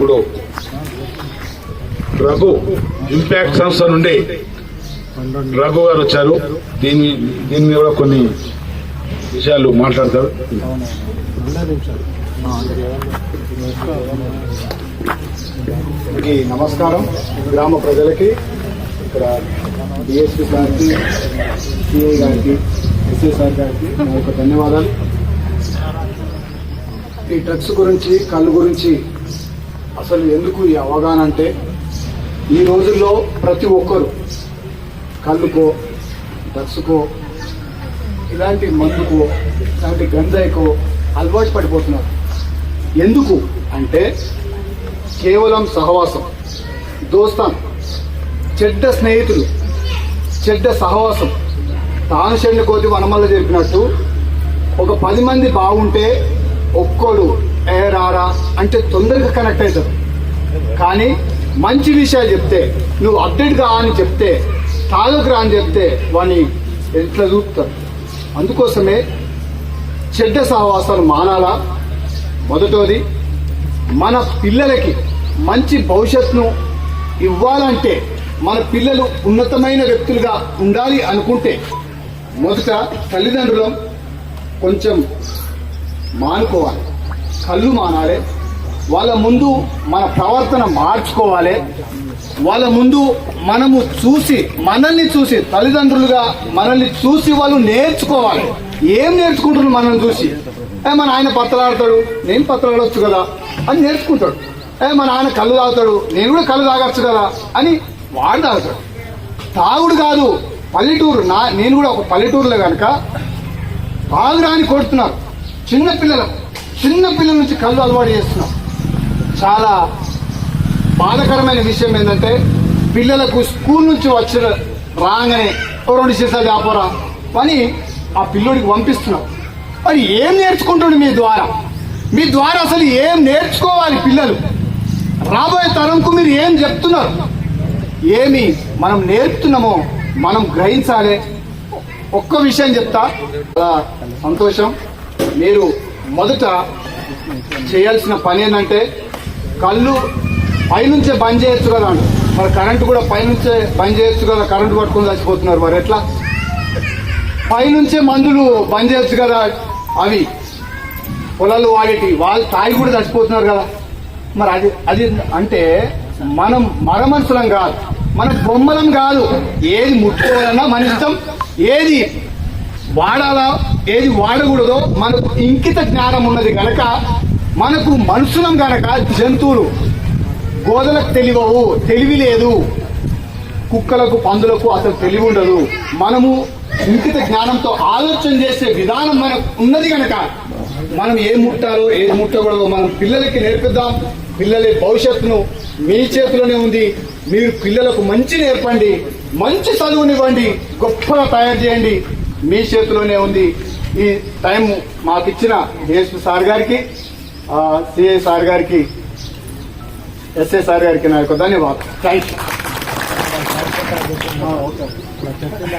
ఇప్పుడు రఘు ఇంపాక్ట్ సంస్థ నుండి రఘు గారు వచ్చారు. దీని దీని మీద కూడా కొన్ని విషయాలు మాట్లాడతారు. నమస్కారం. గ్రామ ప్రజలకి ఇక్కడ డిఎస్పీ గారికి సిఐ గారికి ఎస్ఎస్ఆర్ గారికి నా యొక్క ధన్యవాదాలు. ఈ డ్రగ్స్ గురించి కళ్ళు గురించి అసలు ఎందుకు ఈ అవగాహన అంటే ఈ రోజుల్లో ప్రతి ఒక్కరు కళ్ళుకో డ్రగ్స్కో ఇలాంటి మందుకో ఇలాంటి గంజాయికో అలవాటు పడిపోతున్నారు. ఎందుకు అంటే కేవలం సహవాసం దోస్తాన్ చెడ్డ స్నేహితులు చెడ్డ సహవాసం తాను చెడ్డ కోతి వనమల్ల చెప్పినట్టు ఒక పది మంది బాగుంటే ఒక్కడు ఏ రారా అంటే తొందరగా కనెక్ట్ అవుతారు కానీ మంచి విషయాలు చెప్తే నువ్వు అప్డేట్ కా అని చెప్తే తాలూకు రా అని చెప్తే వాడిని ఎట్లా చూపుతారు? అందుకోసమే చెడ్డ సహవాసాలు మానాలా? మొదటోది మన పిల్లలకి మంచి భవిష్యత్తును ఇవ్వాలంటే మన పిల్లలు ఉన్నతమైన వ్యక్తులుగా ఉండాలి అనుకుంటే మొదట తల్లిదండ్రులం కొంచెం మానుకోవాలి. కళ్ళు మానాలి వాళ్ళ ముందు మన ప్రవర్తన మార్చుకోవాలి. వాళ్ళ ముందు మనము చూసి మనల్ని చూసి తల్లిదండ్రులుగా మనల్ని చూసి వాళ్ళు నేర్చుకోవాలి. ఏం నేర్చుకుంటున్నారు మనల్ని చూసి? ఏ మన ఆయన పత్రాడతాడు నేను పత్రాడవచ్చు కదా అని నేర్చుకుంటాడు. ఏ మా నాన్న కళ్ళు తాగుతాడు నేను కూడా కళ్ళు తాగొచ్చు కదా అని వాడు తాగుతాడు. తాగుడు కాదు పల్లెటూరు నా నేను కూడా ఒక పల్లెటూరులో కనుక తాగురాని కొడుతున్నారు. చిన్నపిల్లలు చిన్న పిల్లల నుంచి కళ్ళు అలవాటు చేస్తున్నాం. చాలా బాధకరమైన విషయం ఏంటంటే పిల్లలకు స్కూల్ నుంచి వచ్చిన రాగానే రెండు సీసాలు ఆపోరా అని ఆ పిల్లోడికి పంపిస్తున్నాం. మరి ఏం నేర్చుకుంటుండు మీ ద్వారా? మీ ద్వారా అసలు ఏం నేర్చుకోవాలి పిల్లలు? రాబోయే తరంకు మీరు ఏం చెప్తున్నారు? ఏమి మనం నేర్పుతున్నామో మనం గ్రహించాలి. ఒక్క విషయం చెప్తా. సంతోషం. మీరు మొదట చేయాల్సిన పని ఏంటంటే కళ్ళు పైనుంచే బంద్ చేయొచ్చు కదా అంట. మరి కరెంటు కూడా పైనుంచే బంద్ చేయొచ్చు కదా కరెంటు పట్టుకుని చచ్చిపోతున్నారు మరి ఎట్లా? పైనుంచే మందులు బంద్ చేయొచ్చు కదా అవి. పొలాలు వాడేటి వాళ్ళు తాగి కూడా చచ్చిపోతున్నారు కదా. మరి అది అది అంటే మనం మరమనుషులం కాదు. మన బొమ్మలం కాదు. ఏది ముట్టుకోవాలన్నా మన ఇష్టం ఏది వాడాలా ఏది వాడకూడదో మనకు ఇంకిత జ్ఞానం ఉన్నది కనుక మనకు మనుషులం గనక జంతువులు గోదలకు తెలివవు తెలివి లేదు. కుక్కలకు పందులకు అసలు తెలివి ఉండదు. మనము ఇంకిత జ్ఞానంతో ఆలోచన చేసే విధానం మనకు ఉన్నది కనుక మనం ఏం ముట్టాలో ఏది ముట్టకూడదో మనం పిల్లలకి నేర్పిద్దాం. పిల్లల భవిష్యత్తును మీ చేతిలోనే ఉంది. మీరు పిల్లలకు మంచి నేర్పండి. మంచి చదువునివ్వండి. గొప్పగా తయారు చేయండి. మీ చేతిలోనే ఉంది. ఈ టైం మాకు ఇచ్చిన డిఎస్పీ సార్ గారికి సిఐ సార్ గారికి ఎస్ఏ సార్ గారికి నా యొక్క ధన్యవాదాలు. Thank you